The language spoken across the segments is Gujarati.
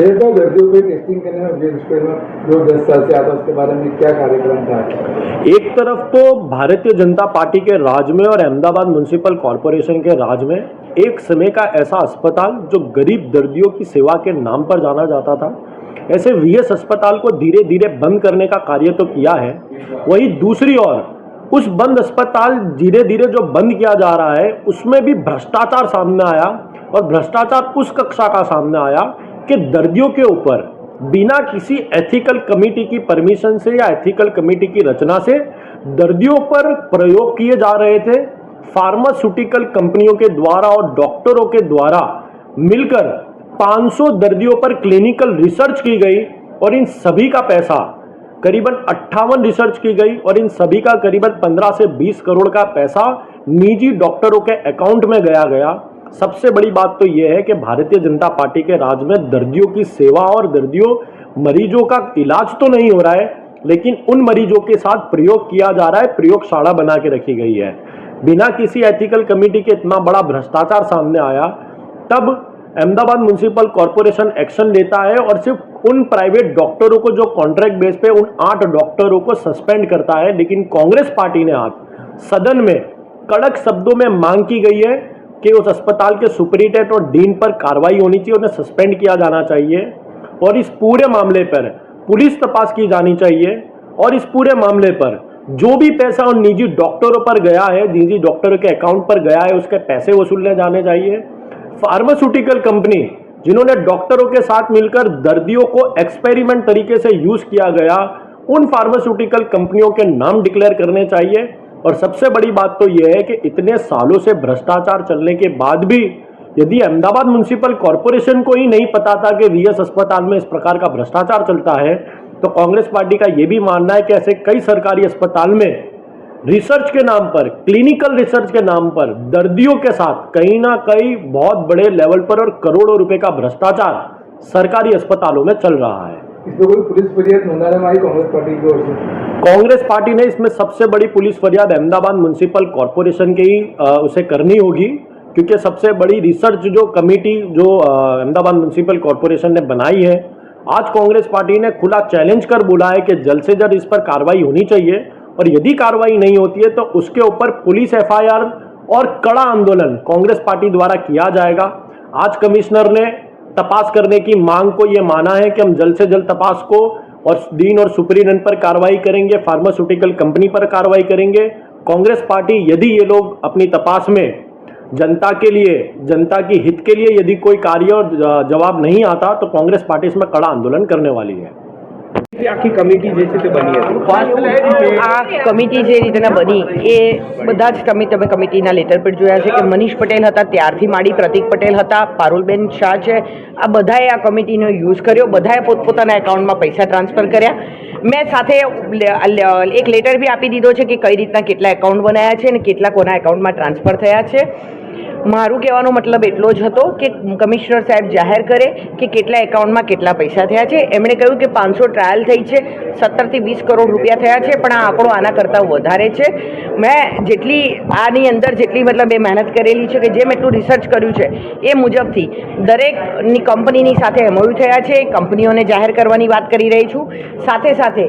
शहर का पे टेस्टिंग करने में जो दस साल से आता उसके बारे में क्या कार्यक्रम था? एक तरफ़ तो भारतीय जनता पार्टी के राज में और अहमदाबाद म्यूनसिपल कॉरपोरेशन के राज में एक समय का ऐसा अस्पताल जो गरीब दर्दियों की सेवा के नाम पर जाना जाता था, ऐसे वीएस अस्पताल को धीरे धीरे बंद करने का कार्य तो किया है। वही दूसरी ओर, उस बंद अस्पताल धीरे धीरे जो बंद किया जा रहा है, उसमें भी भ्रष्टाचार सामने आया और भ्रष्टाचार उस कक्षा का सामने आया कि दर्दियों के ऊपर बिना किसी एथिकल कमेटी की परमिशन से या एथिकल कमेटी की रचना से दर्दियों पर प्रयोग किए जा रहे थे। फार्मास्यूटिकल कंपनियों के द्वारा और डॉक्टरों के द्वारा मिलकर 500 दर्दियों पर क्लिनिकल रिसर्च की गई और इन सभी का पैसा, करीबन अट्ठावन रिसर्च की गई और इन सभी का करीबन 15 से 20 करोड़ का पैसा निजी डॉक्टरों के अकाउंट में गया गया। सबसे बड़ी बात तो यह है कि भारतीय जनता पार्टी के राज में दर्दियों की सेवा और दर्दियों, मरीजों का इलाज तो नहीं हो रहा है, लेकिन उन मरीजों के साथ प्रयोग किया जा रहा है, प्रयोगशाला बना के रखी गई है। बिना किसी एथिकल कमेटी के इतना बड़ा भ्रष्टाचार सामने आया, तब अहमदाबाद म्यूनसिपल कॉरपोरेशन एक्शन लेता है और सिर्फ़ उन प्राइवेट डॉक्टरों को जो कॉन्ट्रैक्ट बेस पे उन आठ डॉक्टरों को सस्पेंड करता है, लेकिन कांग्रेस पार्टी ने आज सदन में कड़क शब्दों में मांग की गई है कि उस अस्पताल के सुपरिटेंडेंट और डीन पर कार्रवाई होनी चाहिए, उन्हें सस्पेंड किया जाना चाहिए और इस पूरे मामले पर पुलिस तपास की जानी चाहिए और इस पूरे मामले पर जो भी पैसा उन निजी डॉक्टरों पर गया है, निजी डॉक्टरों के अकाउंट पर गया है, उसके पैसे वसूलने जाने चाहिए। फार्मास्यूटिकल कंपनी जिन्होंने डॉक्टरों के साथ मिलकर दर्दियों को एक्सपेरिमेंट तरीके से यूज़ किया गया, उन फार्मास्यूटिकल कंपनियों के नाम डिक्लेयर करने चाहिए। और सबसे बड़ी बात तो यह है कि इतने सालों से भ्रष्टाचार चलने के बाद भी यदि अहमदाबाद म्यूनसिपल कॉरपोरेशन को ही नहीं पता था कि वीएस अस्पताल में इस प्रकार का भ्रष्टाचार चलता है तो कांग्रेस पार्टी का यह भी मानना है कि ऐसे कई सरकारी अस्पताल में रिसर्च के नाम पर क्लिनिकल रिसर्च के नाम पर दर्दियों के साथ कहीं ना कहीं बहुत बड़े लेवल पर और करोड़ों रुपए का भ्रष्टाचार सरकारी अस्पतालों में चल रहा है। इस पर कोई पुलिस फरियाद कांग्रेस पार्टी की ओर से। कांग्रेस पार्टी ने इसमें सबसे बड़ी पुलिस फरियाद अहमदाबाद म्यूनसिपल कॉरपोरेशन की ही अ, उसे करनी होगी क्योंकि सबसे बड़ी रिसर्च जो कमेटी जो अहमदाबाद म्यूनसिपल कॉरपोरेशन ने बनाई है आज कांग्रेस पार्टी ने खुला चैलेंज कर बोला है कि जल्द से जल्द इस पर कार्रवाई होनी चाहिए और यदि कार्रवाई नहीं होती है तो उसके ऊपर पुलिस एफआईआर और कड़ा आंदोलन कांग्रेस पार्टी द्वारा किया जाएगा। आज कमिश्नर ने तपास करने की मांग को ये माना है कि हम जल्द से जल्द तपास को और दीन और सुप्रीडेंट पर कार्रवाई करेंगे, फार्मास्यूटिकल कंपनी पर कार्रवाई करेंगे। कांग्रेस पार्टी यदि ये लोग अपनी तपास में जनता के लिए, जनता की हित के लिए यदि कोई कार्य और जवाब नहीं आता तो कांग्रेस पार्टी इसमें कड़ा आंदोलन करने वाली है। કમિટી જે છે બની હતી? આ કમિટી જે રીતના બની, એ બધા જ તમે તમે કમિટીના લેટર પર જોયા છે કે મનીષ પટેલ હતા, ત્યારથી માંડી પ્રતિક પટેલ હતા, પારુલબેન શાહ છે, આ બધાએ આ કમિટીનો યુઝ કર્યો, બધાએ પોતપોતાના એકાઉન્ટમાં પૈસા ટ્રાન્સફર કર્યા. મેં સાથે એક લેટર બી આપી દીધો છે કે કઈ રીતના કેટલા એકાઉન્ટ બનાવ્યા છે અને કેટલા કોના એકાઉન્ટમાં ટ્રાન્સફર થયા છે. મારું કહેવાનો મતલબ એટલો જ હતો કે કમિશનર સાહેબ જાહેર કરે કે કેટલા એકાઉન્ટમાં કેટલા પૈસા થયા છે. એમણે કહ્યું કે પાંચસો ટ્રાયલ થઈ છે, સત્તરથી વીસ કરોડ રૂપિયા થયા છે, પણ આ આંકડો આના કરતાં વધારે છે. મેં જેટલી આની અંદર જેટલી મતલબ એ મહેનત કરેલી છે કે જેમ એટલું રિસર્ચ કર્યું છે, એ મુજબથી દરેકની કંપનીની સાથે એમઓયુ થયા છે, કંપનીઓને જાહેર કરવાની વાત કરી રહી છું. સાથે સાથે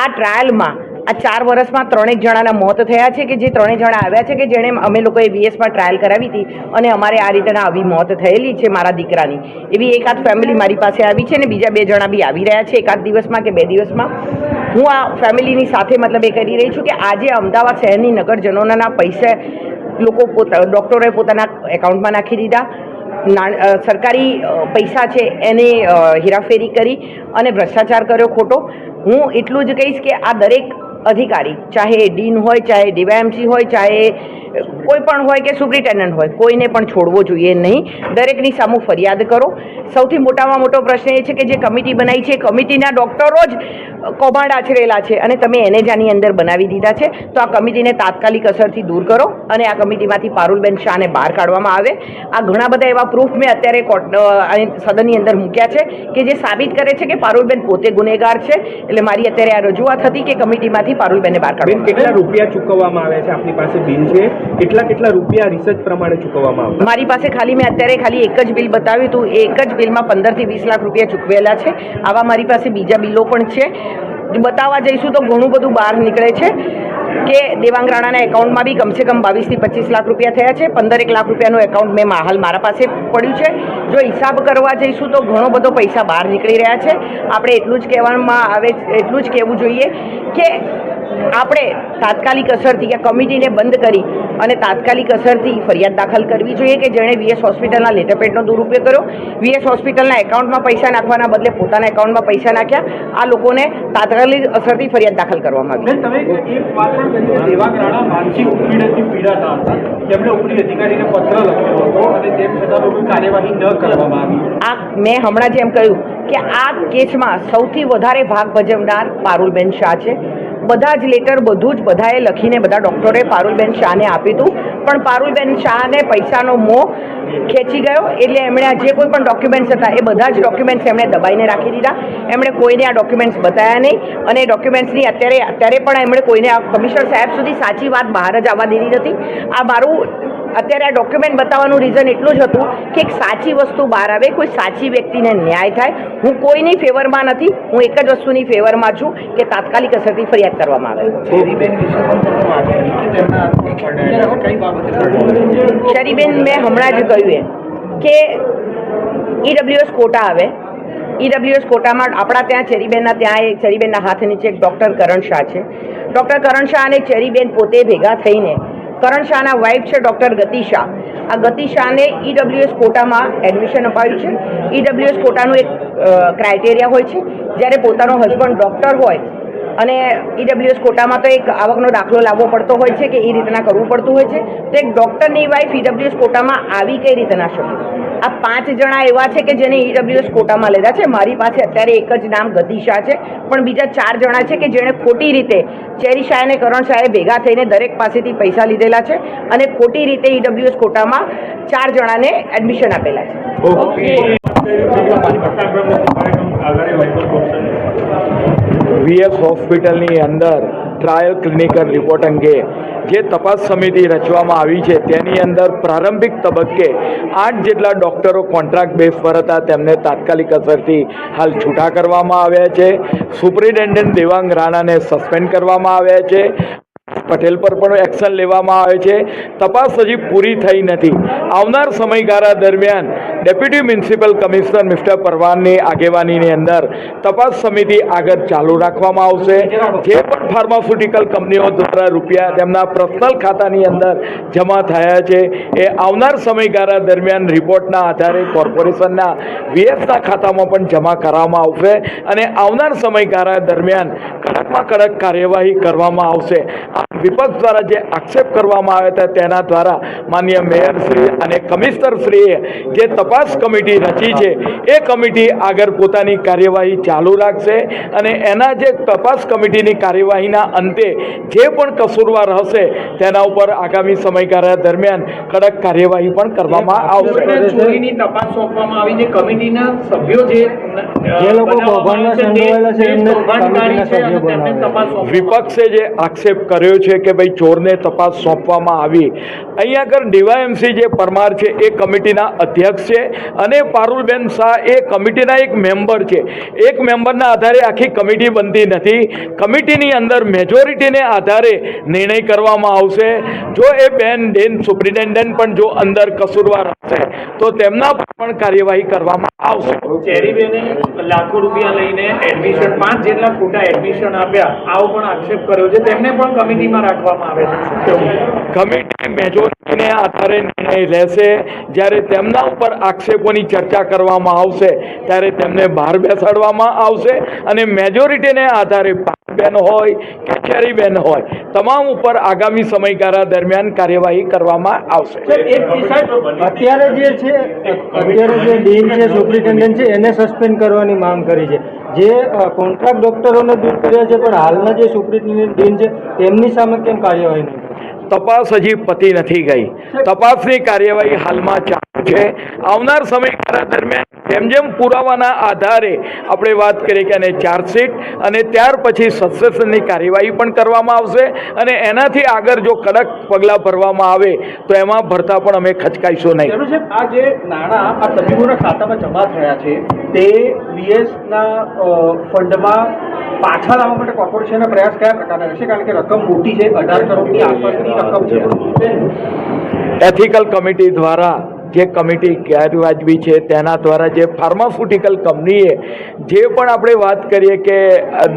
આ ટ્રાયલમાં આ ચાર વર્ષમાં ત્રણેક જણાના મોત થયા છે કે જે ત્રણેય જણા આવ્યા છે કે જેણે અમે લોકોએ વીએસમાં ટ્રાયલ કરાવી હતી અને અમારે આ રીતના આવી મોત થયેલી છે મારા દીકરાની. એવી એકાદ ફેમિલી મારી પાસે આવી છે ને બીજા બે જણા બી આવી રહ્યા છે એકાદ દિવસમાં કે બે દિવસમાં. હું આ ફેમિલીની સાથે મતલબ એ કરી રહી છું કે આજે અમદાવાદ શહેરની નગરજનોના પૈસા લોકો પોતા ડૉક્ટરોએ પોતાના એકાઉન્ટમાં નાખી દીધા. સરકારી પૈસા છે એને હેરાફેરી કરી અને ભ્રષ્ટાચાર કર્યો ખોટો. હું એટલું જ કહીશ કે આ દરેક અધિકારી ચાહે ડીન હોય ચાહે ડીવાયએમસી હોય ચાહે કોઈ પણ હોય કે સુપ્રિન્ટેન્ડન્ટ હોય કોઈને પણ છોડવો જોઈએ નહીં. દરેકની સામે ફરિયાદ કરો. સૌથી મોટામાં મોટો પ્રશ્ન એ છે કે જે કમિટી બનાવી છે એ કમિટીના ડૉક્ટરો જ કૌભાંડ આચરેલા છે અને તમે એને જ આની અંદર બનાવી દીધા છે. તો આ કમિટીને તાત્કાલિક અસરથી દૂર કરો અને આ કમિટીમાંથી પારુલબેન શાહને બહાર કાઢવામાં આવે. આ ઘણા બધા એવા પ્રૂફ મેં અત્યારે કોર્ટ સદનની અંદર મૂક્યા છે કે જે સાબિત કરે છે કે પારુલબેન પોતે ગુનેગાર છે. એટલે મારી અત્યારે આ રજૂઆત હતી કે કમિટીમાંથી પારુલબેનને બહાર કાઢવામાં કેટલા રૂપિયા ચૂકવવામાં આવે છે? આપની પાસે બિલ છે? કેટલા કેટલા રૂપિયા રિસર્ચ પ્રમાણે ચૂકવવામાં આવતા? મારી પાસે ખાલી મેં અત્યારે ખાલી એક જ બિલ બતાવ્યું હતું. એ એક જ બિલમાં પંદરથી વીસ લાખ રૂપિયા ચૂકવેલા છે. આવા મારી પાસે બીજા બિલો પણ છે. બતાવવા જઈશું તો ઘણું બધું બહાર નીકળે છે. કે દેવાંગ રાણાના એકાઉન્ટમાં બી કમસે કમ બાવીસથી પચીસ લાખ રૂપિયા થયા છે. પંદરેક લાખ રૂપિયાનું એકાઉન્ટ મેં હાલ મારા પાસે પડ્યું છે. જો હિસાબ કરવા જઈશું તો ઘણો બધો પૈસા બહાર નીકળી રહ્યા છે. આપણે એટલું જ કહેવામાં આવે એટલું જ કહેવું જોઈએ કે આપણે તાત્કાલિક અસરથી આ કમિટીને બંધ કરી અને તાત્કાલિક અસરથી ફરિયાદ દાખલ કરવી જોઈએ કે જેણે વીએસ હોસ્પિટલના લેટરપેડનો દુરુપયોગ કર્યો. વીએસ હોસ્પિટલના એકાઉન્ટમાં પૈસા નાખવાના બદલે પોતાના એકાઉન્ટમાં પૈસા નાખ્યા. આ લોકોને તાત્કાલિક અસરથી ફરિયાદ દાખલ કરવામાં આવી. એક પણ કરી કે દેવાંગ રાણા માનસિક ઉત્પીડનથી પીડાતા હતા. તેમણે ઉપરી અધિકારીને પત્ર લખ્યો હતો અને તેમ છતાં કોઈ કાર્યવાહી ન કરવામાં આવી. આ મેં હમણાં જેમ કહ્યું કે આ કેસમાં સૌથી વધારે ભાગ ભજવનાર પારુલબેન શાહ છે. બધા જ લેટર બધું જ બધાએ લખીને બધા ડૉક્ટરે પારુલબેન શાહને આપ્યું હતું. પણ પારુલબેન શાહને પૈસાનો મોહ ખેંચી ગયો. એટલે એમણે આ જે કોઈ પણ ડોક્યુમેન્ટ્સ હતા, એ બધા જ ડોક્યુમેન્ટ્સ એમણે દબાઈને રાખી દીધા. એમણે કોઈને આ ડોક્યુમેન્ટ્સ બતાવ્યા નહીં. અને ડોક્યુમેન્ટ્સની અત્યારે અત્યારે પણ એમણે કોઈને આ કમિશનર સાહેબ સુધી સાચી વાત બહાર જ આવવા દીધી નથી. આ મારું અત્યારે આ ડોક્યુમેન્ટ બતાવવાનું રીઝન એટલું જ હતું કે એક સાચી વસ્તુ બહાર આવે કોઈ સાચી વ્યક્તિને ન્યાય થાય. હું કોઈની ફેવરમાં નથી હું એક જ વસ્તુની ફેવરમાં છું કે તાત્કાલિક અસરથી ફરિયાદ કરવામાં આવે. શરીબેન મેં હમણાં જ કહ્યું એમ કે ઈડબ્લ્યુએસ કોટા આવે. ઈડબ્લ્યુએસ કોટામાં આપણા ત્યાં ચેરીબેનના ત્યાં એક ચેરીબેનના હાથ નીચે એક ડૉક્ટર કરણ શાહ છે. ડૉક્ટર કરણ શાહ અને ચેરીબેન પોતે ભેગા થઈને કરણ શાહના વાઇફ છે ડૉક્ટર ગતિ શાહ. આ ગતિ શાહને ઈડબ્લ્યુએસ કોટામાં એડમિશન અપાયું છે. ઈડબ્લ્યુએસ કોટાનું એક ક્રાઇટેરિયા હોય છે. જ્યારે પોતાનો હસબન્ડ ડૉક્ટર હોય અને ઈડબ્લ્યુએસ કોટામાં તો એક આવકનો દાખલો લાવવો પડતો હોય છે કે એ રીતના કરવું પડતું હોય છે, તો એક ડૉક્ટરની વાઇફ ઈડબ્લ્યુએસ કોટામાં આવી કઈ રીતના શકે? આ પાંચ જણા એવા છે કે જેને ઈડબ્લ્યુએસ કોટામાં લીધા છે. મારી પાસે અત્યારે એક જ નામ ગતિ શાહ છે પણ બીજા ચાર જણા છે કે જેણે ખોટી રીતે ચેરી શાહ અને કરણ શાહે ભેગા થઈને દરેક પાસેથી પૈસા લીધેલા છે અને ખોટી રીતે ઈડબ્લ્યુએસ કોટામાં ચાર જણાને એડમિશન આપેલા છે. વીએસ હોસ્પિટલની અંદર ટ્રાયલ ક્લિનિકલ રિપોર્ટ અંગે જે તપાસ સમિતિ રચવામાં આવી છે, તેની અંદર પ્રારંભિક તબક્કે આઠ જેટલા ડૉક્ટરો કોન્ટ્રાક્ટ બેઝ પર હતા. તેમને તાત્કાલિક અસરથી હાલ છૂટા કરવામાં આવ્યા છે. સુપ્રિન્ટેન્ડન્ટ દેવાંગ રાણાને સસ્પેન્ડ કરવામાં આવ્યા છે. પટેલ પર પણ એક્શન લેવામાં આવે છે. તપાસ હજી પૂરી થઈ નથી. આવનાર સમયગાળા દરમિયાન ડેપ્યુટી મ્યુનિસિપલ કમિશનર મિસ્ટર પરવાનની આગેવાનીની અંદર તપાસ સમિતિ આગળ ચાલુ રાખવામાં આવશે. જે પણ ફાર્માસ્યુટિકલ કંપનીઓ દ્વારા રૂપિયા તેમના પર્સનલ ખાતાની અંદર જમા થયા છે. એ આવનાર સમયગાળા દરમિયાન રિપોર્ટના આધારે કોર્પોરેશનના વીએસના ખાતામાં પણ જમા કરવામાં આવશે અને આવનાર સમયગાળા દરમિયાન કડકમાં કડક કાર્યવાહી કરવામાં આવશે. વિપક્ષ દ્વારા જે આક્ષેપ કરવામાં આવ્યા હતા તેના દ્વારા માન્ય મેયરશ્રી અને કમિશનરશ્રીએ જે તપાસ કમિટી રચી છે એ કમિટી આગળ પોતાની કાર્યવાહી ચાલુ રાખશે અને એના જે તપાસ કમિટીની કાર્યવાહીના અંતે જે પણ કસૂરવાર હશે તેના ઉપર આગામી સમયગાળા દરમિયાન કડક કાર્યવાહી પણ કરવામાં આવશે. ચોરીની તપાસ સોંપવામાં આવી છે કમિટીના સભ્યો જે જે લોકો કૌભાંડમાં સંડોવાયેલા છે એમને કમિટીના સભ્યો તેમને તપાસ સોંપવામાં વિપક્ષે જે આક્ષેપ કર્યો છે કે ભાઈ ચોરને તપાસ સોંપવામાં આવી. અહીંયા આગળ ડીવાયએમસી જે પરમાર છે, એ કમિટીના અધ્યક્ષ છે અને પારુલબેન શાહ એ કમિટીના એક મેમ્બર છે. એક મેમ્બરના આધારે આખી કમિટી બનતી નથી. કમિટીની અંદર મેજોરિટીને આધારે નિર્ણય કરવામાં આવશે. જો એ બેન ડેન સુપ્રિન્ટેન્ડન્ટ પણ જો અંદર કસૂરવાર હશે, તો તેમના પર પણ કાર્યવાહી કરવામાં આવશે. લાખો રૂપિયા લઈને એડમિશન પાંચ જેટલા ખોટા એડમિશન આપ્યા, આવો પણ આક્ષેપ કર્યો છે. તેમને પણ કમિટીમાં રાખવામાં આવે છે. કમિટી મેજોરિટીને આધારે નિર્ણય લેશે જ્યારે તેમના ઉપર આક્ષેપોની ચર્ચા કરવામાં આવશે ત્યારે તેમને બહાર બેસાડવામાં આવશે અને મેજોરિટીને આધારે બેન હોય કે બેન હોય તમામ ઉપર આગામી સમયગાળા દરમિયાન કાર્યવાહી કરવામાં આવશે અત્યારે જે છે અત્યારે જે ડીન છે સુપ્રિન્ટેન્ડન્ટ છે એને સસ્પેન્ડ કરવાની માંગ કરી છે જે કોન્ટ્રાક્ટ ડોક્ટરોને દૂર કર્યા છે પણ હાલના જે સુપ્રિન્ટેન્ડન્ટ ડીન છે તેમની સામે કેમ કાર્યવાહી નહીં? તપાસ હજી પતી નથી ગઈ. તપાસની કાર્યવાહી હાલમાં ચાલુ છે. આવનાર સમયગાળા દરમિયાન જેમ જેમ પુરાવાના આધારે આપણે વાત કરીએ કે એને ચાર્જશીટ અને ત્યાર પછી સસ્પેન્શનની કાર્યવાહી પણ કરવામાં આવશે અને એનાથી આગળ જો કડક પગલાં ભરવામાં આવે તો એમાં ભરતા પણ અમે ખચકાઈશું નહીં. આ જે નાણાં આ તબીબોના ખાતામાં જમા થયા છે તે વીએસના ફંડમાં પાછા લાવવા માટે કોર્પોરેશનના પ્રયાસ કયા પ્રકારના રહેશે? કારણ કે રકમ મોટી છે અઢાર કરોડની આસપાસની એથિકલ કમિટી દ્વારા જે કમિટી ગેરવાજબી છે, તેના દ્વારા જે ફાર્માસ્યુટિકલ કંપનીએ જે પણ આપણે વાત કરીએ કે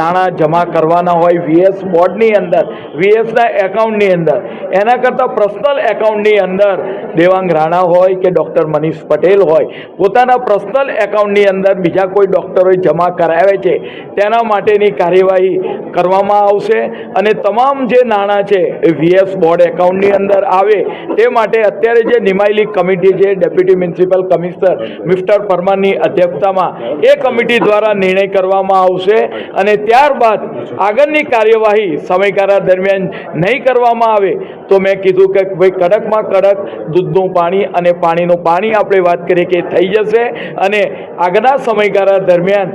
નાણાં જમા કરવાના હોય વીએસ બોર્ડની અંદર વીએસના એકાઉન્ટની અંદર, એના કરતાં પર્સનલ એકાઉન્ટની અંદર દેવાંગ રાણા હોય કે ડૉક્ટર મનીષ પટેલ હોય, પોતાના પર્સનલ એકાઉન્ટની અંદર બીજા કોઈ ડૉક્ટરોએ જમા કરાવે છે, તેના માટેની કાર્યવાહી કરવામાં આવશે અને તમામ જે નાણાં છે એ વીએસ બોર્ડ એકાઉન્ટની અંદર આવે, તે માટે અત્યારે જે નિમાયેલી કમિટી છે ડેપ્યુટી મ્યુનિસિપલ કમિશનર મિસ્ટર પરમારની અધ્યક્ષતામાં એ કમિટી દ્વારા નિર્ણય કરવામાં આવશે અને ત્યારબાદ આગળની કાર્યવાહી સમયગાળા દરમિયાન નહીં કરવામાં આવે તો મેં કીધું કે ભાઈ કડકમાં કડક દૂધનું પાણી અને પાણીનું પાણી આપણે વાત કરીએ કે થઈ જશે અને આગળના સમયગાળા દરમિયાન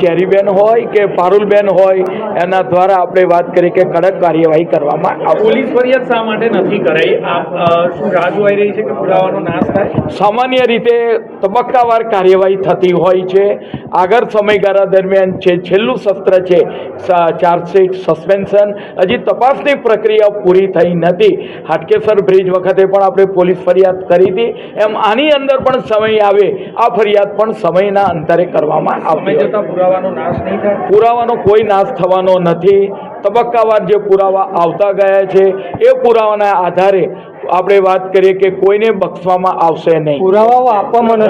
કેરીબેન હોય કે પારુલબેન હોય એના દ્વારા આપણે વાત કરીએ કે કડક કાર્યવાહી કરવામાં પોલીસ ફરિયાદ શા માટે નથી કરાઈ? શું રાહ જોવાઈ રહી છે કે પુરાવાનો નાશ થાય? સામાન્ય રીતે તબક્કાવાર કાર્યવાહી થતી હોય છે. આગળ સમયગાળા દરમિયાન છે છેલ્લું સત્ર છે ચાર્જશીટ સસ્પેન્શન હજી તપાસની પ્રક્રિયા પૂરી થઈ નથી. હાટકેસર બ્રિજ વખતે પણ આપણે પોલીસ ફરિયાદ કરી હતી. એમ આની અંદર પણ સમય આવે આ ફરિયાદ પણ સમયના અંતરે કરવામાં આવે પુરાવાનો નાશ નહીં થાય? પુરાવાનો કોઈ નાશ થવાનો નથી. તબક્કાવાર જે પુરાવા આવતા ગયા છે એ પુરાવાના આધારે આપણે વાત કરીએ કે કોઈને બક્ષવામાં આવશે નહીં. પુરાવાઓ આપવામાં